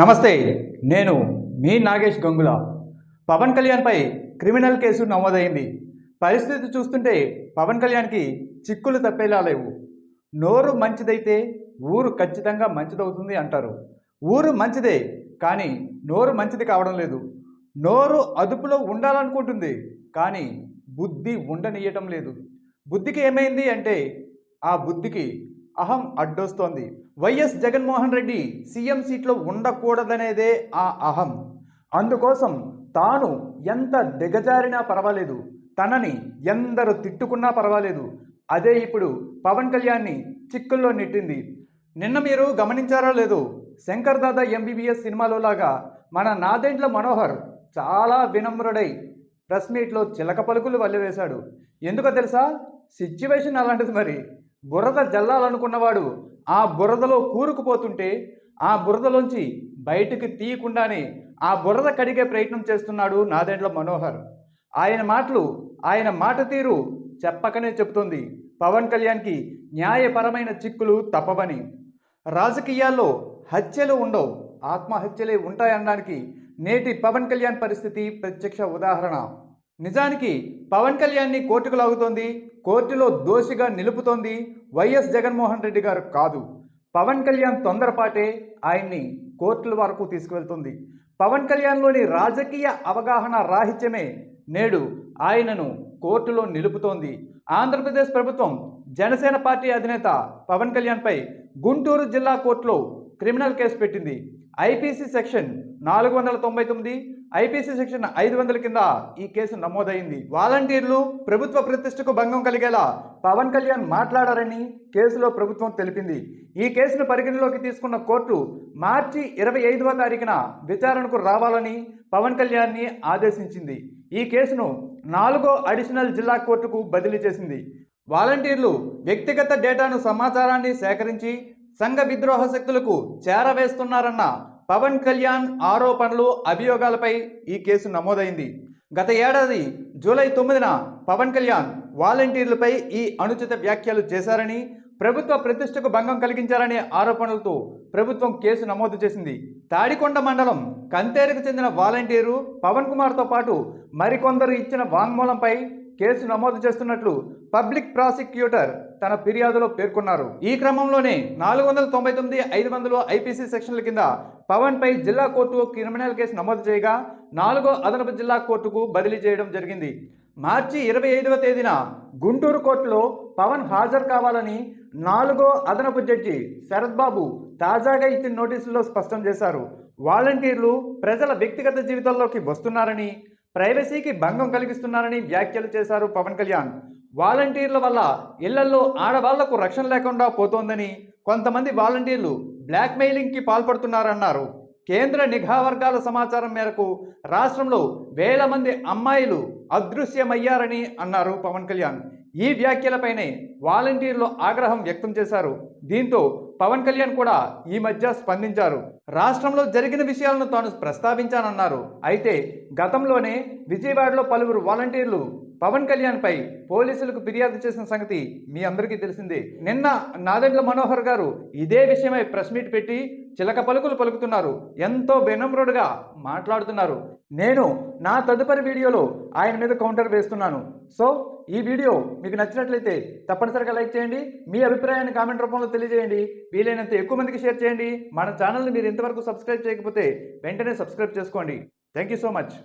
నమస్తే నేను మీ నాగేష్ గంగుల. పవన్ కళ్యాణ్పై క్రిమినల్ కేసు నమోదైంది. పరిస్థితి చూస్తుంటే పవన్ కళ్యాణ్కి చిక్కులు తప్పేలా లేవు. నోరు మంచిదైతే ఊరు ఖచ్చితంగా మంచిదవుతుంది అంటారు. ఊరు మంచిదే కానీ నోరు మంచిది కావడం లేదు. నోరు అదుపులో ఉండాలనుకుంటుంది కానీ బుద్ధి ఉండనీయటం లేదు. బుద్ధికి ఏమైంది అంటే ఆ బుద్ధికి అహం అడ్డొస్తోంది. Y S Jaganmohan Reddy C M సీట్లో ఉండకూడదనేదే ఆ అహం. అందుకోసం తాను ఎంత దిగజారినా పర్వాలేదు. తనని ఎందరు తిట్టుకున్నా పర్వాలేదు. అదే ఇప్పుడు పవన్ కళ్యాణ్ని చిక్కుల్లో నెట్టింది. నిన్న మీరు గమనించారో లేదు శంకర్ దాదా ఎంబీబీఎస్ సినిమాలో లాగా మన నాదెండ్ల మనోహర్ చాలా వినమ్రుడై ప్రెస్ మీట్లో చిలక పలుకులు వల్లవేశాడు. ఎందుకో తెలుసా? సిచ్యువేషన్ అలాంటిది మరి. బురద జల్లాలనుకున్నవాడు ఆ బురదలో కూరుకుపోతుంటే ఆ బురదలోంచి బయటికి తీయకుండానే ఆ బురద కడిగే ప్రయత్నం చేస్తున్నాడు నాదెండ్ల మనోహర్. ఆయన మాటలు ఆయన మాట తీరు చెప్పకనే చెబుతోంది. పవన్ కళ్యాణ్కి న్యాయపరమైన చిక్కులు తప్పవని. రాజకీయాల్లో హత్యలు ఉండవు ఆత్మహత్యలే ఉంటాయనడానికి నేటి పవన్ కళ్యాణ్ పరిస్థితి ప్రత్యక్ష ఉదాహరణ. నిజానికి పవన్ కళ్యాణ్ని కోర్టుకు లాగుతోంది కోర్టులో దోషిగా నిలుపుతోంది వైఎస్ జగన్మోహన్ రెడ్డి గారు కాదు. పవన్ కళ్యాణ్ తొందరపాటే ఆయన్ని కోర్టుల వరకు తీసుకువెళ్తుంది. పవన్ కళ్యాణ్లోని రాజకీయ అవగాహన రాహిత్యమే నేడు ఆయనను కోర్టులో నిలుపుతోంది. ఆంధ్రప్రదేశ్ ప్రభుత్వం జనసేన పార్టీ అధినేత పవన్ కళ్యాణ్పై గుంటూరు జిల్లా కోర్టులో క్రిమినల్ కేసు పెట్టింది. ఐపీసీ సెక్షన్ నాలుగు వందల తొంభై తొమ్మిది ఐపీసీ సెక్షన్ ఐదు వందల కింద ఈ కేసు నమోదైంది. వాలంటీర్లు ప్రభుత్వ ప్రతిష్టకు భంగం కలిగేలా పవన్ కళ్యాణ్ మాట్లాడారని కేసులో ప్రభుత్వం తెలిపింది. ఈ కేసును పరిగణలోకి తీసుకున్న కోర్టు మార్చి ఇరవై ఐదవ తారీఖున విచారణకు రావాలని పవన్ కళ్యాణ్ని ఆదేశించింది. ఈ కేసును నాలుగో అడిషనల్ జిల్లా కోర్టుకు బదిలీ చేసింది. వాలంటీర్లు వ్యక్తిగత డేటాను సమాచారాన్ని సేకరించి సంఘ విద్రోహ శక్తులకు చేరవేస్తున్నారన్న పవన్ కళ్యాణ్ ఆరోపణలు అభియోగాలపై ఈ కేసు నమోదైంది. గత ఏడాది జూలై తొమ్మిదిన పవన్ కళ్యాణ్ వాలంటీర్లపై ఈ అనుచిత వ్యాఖ్యలు చేశారని ప్రభుత్వ ప్రతిష్టకు భంగం కలిగించారనే ఆరోపణలతో ప్రభుత్వం కేసు నమోదు చేసింది. తాడికొండ మండలం కంతేరుకు చెందిన వాలంటీరు పవన్ కుమార్తో పాటు మరికొందరు ఇచ్చిన వాంగ్మూలంపై కేసు నమోదు చేస్తున్నట్లు పబ్లిక్ ప్రాసిక్యూటర్ తన ఫిర్యాదులో పేర్కొన్నారు. ఈ క్రమంలోనే నాలుగు వందల తొంభై తొమ్మిది ఐదు వందలు ఐపీసీ సెక్షన్ల కింద పవన్ పై జిల్లా కోర్టు క్రిమినల్ కేసు నమోదు చేయగా నాలుగో అదనపు జిల్లా కోర్టుకు బదిలీ చేయడం జరిగింది. మార్చి ఇరవై ఐదవ తేదీన గుంటూరు కోర్టులో పవన్ హాజరు కావాలని నాలుగో అదనపు జడ్జి శరత్ బాబు తాజాగా ఇచ్చిన నోటీసుల్లో స్పష్టం చేశారు. వాలంటీర్లు ప్రజల వ్యక్తిగత జీవితాల్లోకి వస్తున్నారని ప్రైవసీకి భంగం కలిగిస్తున్నారని వ్యాఖ్యలు చేశారు పవన్ కళ్యాణ్. వాలంటీర్ల వల్ల ఇళ్ళలో ఆడవాళ్ళకు రక్షణ లేకుండా పోతోందని కొంతమంది వాలంటీర్లు బ్లాక్మెయిలింగ్కి పాల్పడుతున్నారన్నారు. కేంద్ర నిఘా వర్గాల సమాచారం మేరకు రాష్ట్రంలో వేల మంది అమ్మాయిలు అదృశ్యమయ్యారని అన్నారు పవన్ కళ్యాణ్. ఈ వ్యాఖ్యలపైనే వాలంటీర్లు ఆగ్రహం వ్యక్తం చేశారు. దీంతో పవన్ కళ్యాణ్ కూడా ఈ మధ్య స్పందించారు. రాష్ట్రంలో జరిగిన విషయాలను తాను ప్రస్తావించానన్నారు. అయితే గతంలోనే విజయవాడలో పలువురు వాలంటీర్లు పవన్ కళ్యాణ్పై పోలీసులకు ఫిర్యాదు చేసిన సంగతి మీ అందరికీ తెలిసిందే. నిన్న నాదెండ్ల మనోహర్ గారు ఇదే విషయమై ప్రెస్ మీట్ పెట్టి చిలక పలుకులు పలుకుతున్నారు. ఎంతో వినమ్రుడుగా మాట్లాడుతున్నారు. నేను నా తదుపరి వీడియోలో ఆయన మీద కౌంటర్ వేస్తున్నాను. సో ఈ వీడియో మీకు నచ్చినట్లయితే తప్పనిసరిగా లైక్ చేయండి. మీ అభిప్రాయాన్ని కామెంట్ రూపంలో తెలియజేయండి. వీలైనంత ఎక్కువ మందికి షేర్ చేయండి. మన ఛానల్ని మీరు ఇంతవరకు సబ్స్క్రైబ్ చేయకపోతే వెంటనే సబ్స్క్రైబ్ చేసుకోండి. Thank you so much.